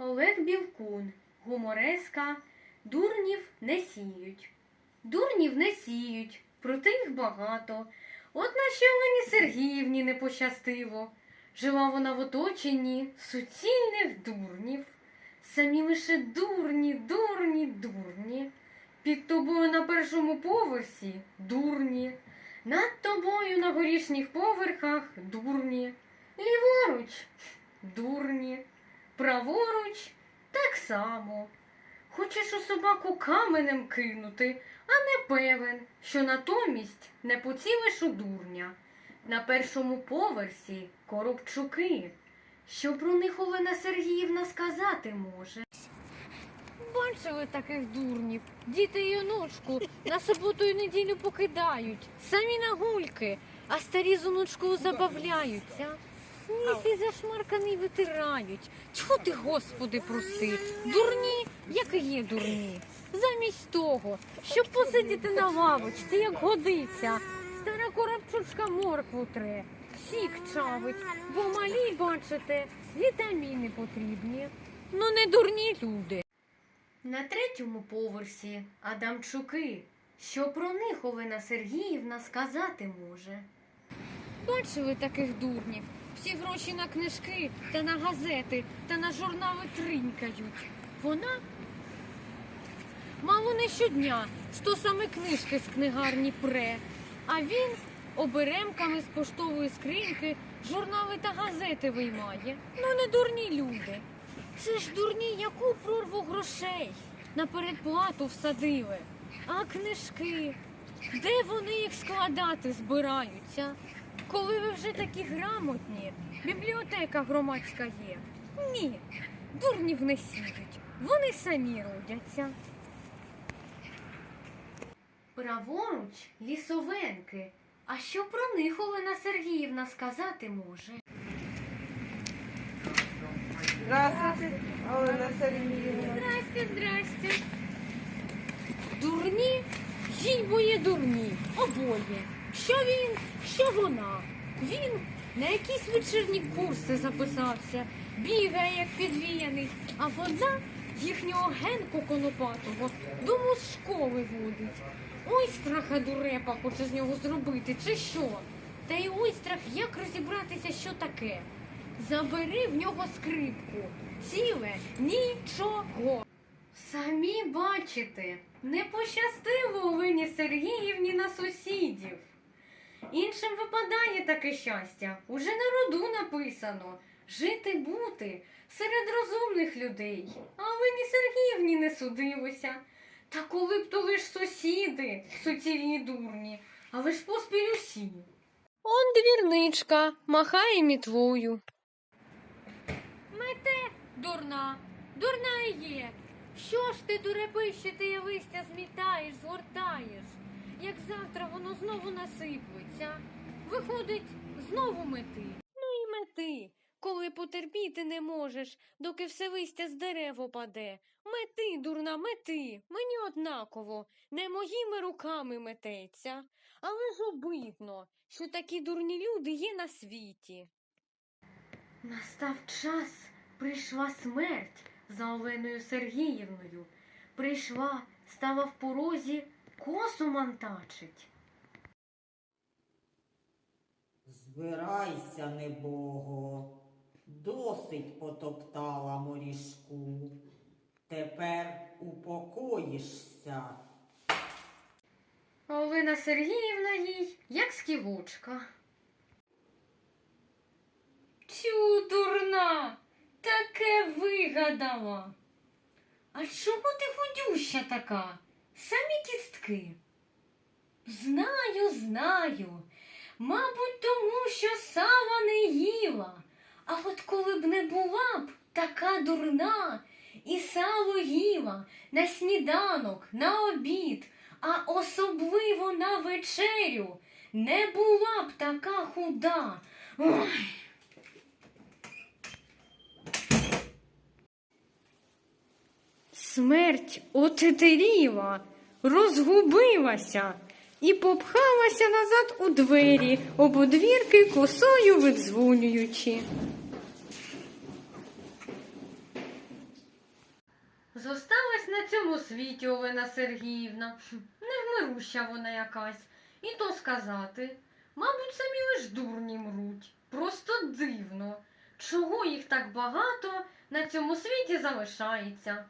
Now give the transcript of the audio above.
Олег Білкун, гумореска, дурнів не сіють. Дурнів не сіють, проте їх багато. От нашій Олені Сергіївні не пощастиво. Жила вона в оточенні суцільних дурнів. Самі лише дурні, дурні, дурні. Під тобою на першому поверсі дурні. Над тобою на горішніх поверхах дурні. Ліворуч дурні. Праворуч так само. Хочеш у собаку каменем кинути, а не певен, що натомість не поцілиш у дурня. На першому поверсі коробчуки. Що про них Олена Сергіївна сказати може? Бачили таких дурнів. Діти й онучку на суботу і неділю покидають, самі на гульки, а старі з онучкою забавляються. Ніс і зашмарканий витирають. Тьфу ти, Господи, прости. Дурні, як і є дурні. Замість того, щоб посидіти на лавочці, як годиться, стара коробчучка моркву тре, сік чавить, бо малі, бачите, вітаміни потрібні. Ну не дурні люди. На третьому поверсі Адамчуки. Що про них Олена Сергіївна сказати може? Бачили таких дурнів. Всі гроші на книжки та на газети та на журнали тринькають. Вона мало не щодня сто саме книжки з книгарні пре, а він оберемками з поштової скриньки журнали та газети виймає. Ну не дурні люди. Це ж дурні, яку прорву грошей на передплату всадили. А книжки, де вони їх складати збираються? Коли ви вже такі грамотні, бібліотека громадська є. Ні, дурнів не сіють, вони самі родяться. Праворуч лісовенки. А що про них Олена Сергіївна сказати може? Здравствуйте, Олена Сергіївна. Здрасте, здрасте. Дурні, їй боє дурні, обоє. Що він, що вона. Він на якісь вечірні курси записався, бігає як підвіяний, а вона їхнього генку конопатого до школи водить. Ой, страха дурепа хоче з нього зробити, чи що? Та й ой страх, як розібратися, що таке. Забери в нього скрипку. Ціле нічого. Самі бачите, не пощастило Олені Сергіївні на сусідів. Іншим випадає таке щастя. Уже на роду написано жити бути серед розумних людей. А Олені Сергіївні не судилося. Та коли б то лиш сусіди, суцільні дурні, але ж поспіль усі. Он двірничка махає мітвою. Мете, дурна, дурна і є. Що ж ти, дурепище, ти листя змітаєш, згортаєш? Як завтра воно знову насиплеться. Виходить, знову мети. Ну і мети, коли потерпіти не можеш, доки все листя з дерев опаде. Мети, дурна, мети, мені однаково, не моїми руками мететься. Але ж обидно, що такі дурні люди є на світі. Настав час, прийшла смерть за Оленою Сергіївною. Прийшла, стала в порозі, косу мантачить. Збирайся, небого, досить потоптала морішку. Тепер упокоїшся. А Олена Сергіївна їй, як сківочка. Тю, дурна, таке вигадала. А чому ти худюща така? Самі кістки. Знаю, знаю. Мабуть, тому що сала не їла. А от коли б не була б така дурна і сало їла на сніданок, на обід, а особливо на вечерю, не була б така худа. Ой. Смерть отетеріла, розгубилася і попхалася назад у двері, об одвірки косою видзвонюючи. Зосталась на цьому світі Олена Сергіївна. Невмируща вона якась. І то сказати. Мабуть, самі лиш дурні мруть. Просто дивно. Чого їх так багато на цьому світі залишається?